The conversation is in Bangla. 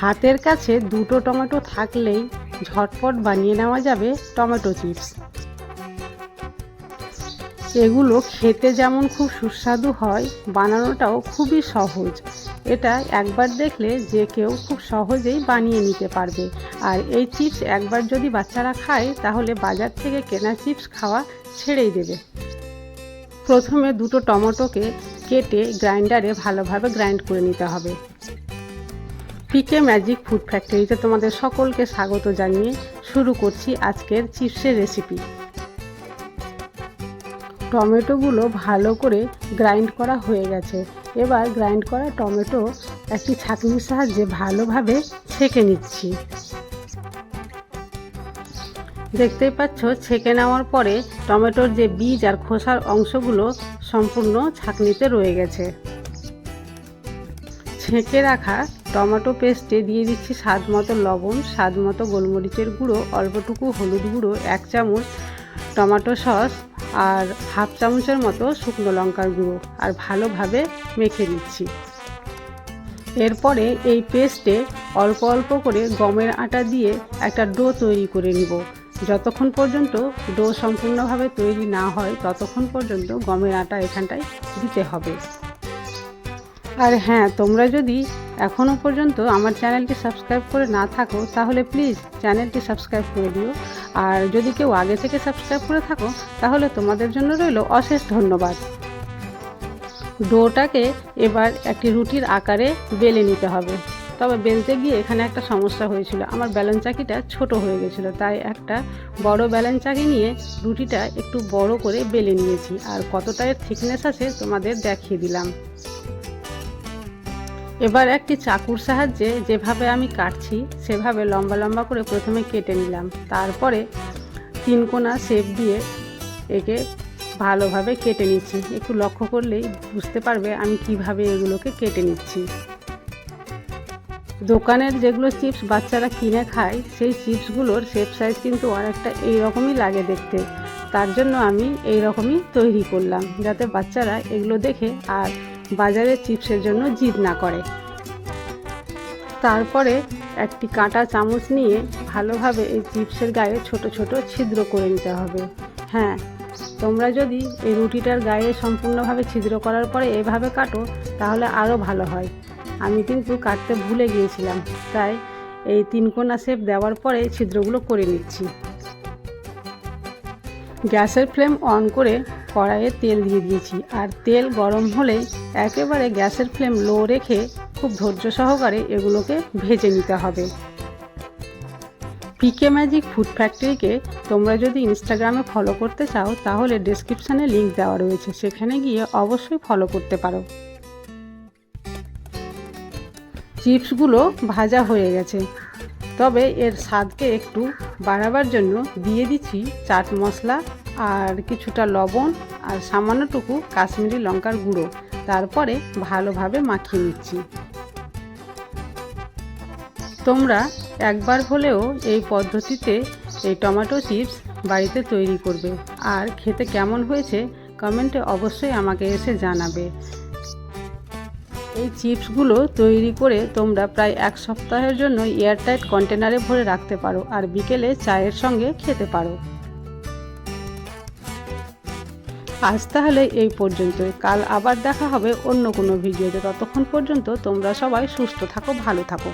হাতের কাছে দুটো টমেটো থাকলেই ঝটপট বানিয়ে নেওয়া যাবে টমেটো চিপস। এগুলো খেতে যেমন খুব সুস্বাদু হয়, বানানোটাও খুবই সহজ। এটা একবার দেখলে যে কেউ খুব সহজেই বানিয়ে নিতে পারবে। আর এই চিপস একবার যদি বাচ্চারা খায়, তাহলে বাজার থেকে কেনা চিপস খাওয়া ছেড়েই দেবে। প্রথমে দুটো টমেটোকে কেটে গ্রাইন্ডারে ভালোভাবে গ্রাইন্ড করে নিতে হবে। পিকে ম্যাজিক ফুড ফ্যাক্টরিতে তোমাদের সকলকে স্বাগত জানিয়ে শুরু করছি আজকের চিপসের রেসিপি টমেটোগুলো ভালো করে গ্রাইন্ড করা হয়ে গেছে। এবার গ্রাইন্ড করা টমেটো একটি ছাঁকনির সাহায্যে ভালোভাবে ছেঁকে নিচ্ছি। দেখতেই পাচ্ছ, ছেঁকে নেওয়ার পরে টমেটোর যে বীজ আর খোসার অংশগুলো সম্পূর্ণ ছাঁকনিতে রয়ে গেছে। ছেঁকে রাখা টমেটো পেস্টে দিয়ে দিচ্ছি স্বাদ মতো লবণ, স্বাদ মতো গোলমরিচের গুঁড়ো, অল্পটুকু হলুদ গুঁড়ো, এক চামচ টমেটো সস আর হাফ চামচের মতো শুকনো লঙ্কার গুঁড়ো আর ভালোভাবে মেখে দিচ্ছি এরপরে এই পেস্টে অল্প অল্প করে গমের আটা দিয়ে একটা ডো তৈরি করে নিব। যতক্ষণ পর্যন্ত ডো সম্পূর্ণভাবে তৈরি না হয়, ততক্ষণ পর্যন্ত গমের আটা এখানটায় দিতে হবে। আর হ্যাঁ তোমরা যদি এখনও পর্যন্ত আমার চ্যানেলটি সাবস্ক্রাইব করে না থাকো, তাহলে প্লিজ চ্যানেলটি সাবস্ক্রাইব করে দিও। আর যদি কেউ আগে থেকে সাবস্ক্রাইব করে থাকো, তাহলে তোমাদের জন্য রইল অশেষ ধন্যবাদ। ডোটাকে এবার একটি রুটির আকারে বেলে নিতে হবে। তবে বেলতে গিয়ে এখানে একটা সমস্যা হয়েছিল। আমার ব্যালেন্স চাকিটা ছোট হয়ে গেছিল, তাই একটা বড় ব্যালেন্স চাকি নিয়ে রুটিটা একটু বড় করে বেলে নিয়েছি। আর কতটা এর থিকনেস আছে তোমাদের দেখিয়ে দিলাম। এবার একটি চাকুর সাহায্যে যেভাবে আমি কাটছি, সেভাবে লম্বা লম্বা করে প্রথমে কেটে নিলাম। তারপরে তিন কোনা শেপ দিয়ে একে ভালোভাবে কেটে নিচ্ছি। একটু লক্ষ্য করলেই বুঝতে পারবে আমি কীভাবে এগুলোকে কেটে নিচ্ছি। দোকানের যেগুলো চিপস বাচ্চারা কিনে খায়, সেই চিপসগুলোর শেপ সাইজ কিন্তু অনেকটা এইরকমই লাগে দেখতে। তার জন্য আমি এই রকমই তৈরি করলাম, যাতে বাচ্চারা এগুলো দেখে আর বাজারে চিপসের জন্য জিদ না করে। তারপরে একটি কাঁটা চামচ নিয়ে ভালোভাবে এই চিপসের গায়ে ছোট ছোট ছিদ্র করে নিতে হবে। হ্যাঁ তোমরা যদি এই রুটিটার গায়ে সম্পূর্ণভাবে ছিদ্র করার পরে এভাবে কাটো, তাহলে আরও ভালো হয়। আমি কিন্তু কাটতে ভুলে গিয়েছিলাম, তাই এই তিনকোনা শেপ দেওয়ার পরে ছিদ্রগুলো করে নিচ্ছি। গ্যাসের ফ্লেম অন করে কড়াইয়ে তেল দিয়ে দিয়েছি। আর তেল গরম হলে একেবারে গ্যাসের ফ্লেম লো রেখে খুব ধৈর্য সহকারে এগুলোকে ভেজে নিতে হবে। পিকে ম্যাজিক ফুড ফ্যাক্টরিকে তোমরা যদি ইনস্টাগ্রামে ফলো করতে চাও, তাহলে ডেসক্রিপশানে লিঙ্ক দেওয়া রয়েছে। সেখানে গিয়ে অবশ্যই ফলো করতে পারো। চিপসগুলো ভাজা হয়ে গেছে। তবে এর স্বাদকে একটু বাড়াবার জন্য দিয়ে দিচ্ছি চাট মশলা আর কিছুটা লবণ আর সামান্যটুকু কাশ্মীরি লঙ্কার গুঁড়ো। তারপরে ভালোভাবে মাখিয়ে নিচ্ছি। তোমরা একবার হলেও এই পদ্ধতিতে এই টমেটো চিপস বাড়িতে তৈরি করবে। আর খেতে কেমন হয়েছে কমেন্টে অবশ্যই আমাকে এসে জানাবে। এই চিপসগুলো তৈরি করে তোমরা প্রায় এক সপ্তাহের জন্য এয়ারটাইট কন্টেনারে ভরে রাখতে পারো আর বিকেলে চায়ের সঙ্গে খেতে পারো। আজ তাহলে এই পর্যন্তই। কাল আবার দেখা হবে অন্য কোনো ভিডিওতে। ততক্ষণ পর্যন্ত তোমরা সবাই সুস্থ থাকো, ভালো থাকো।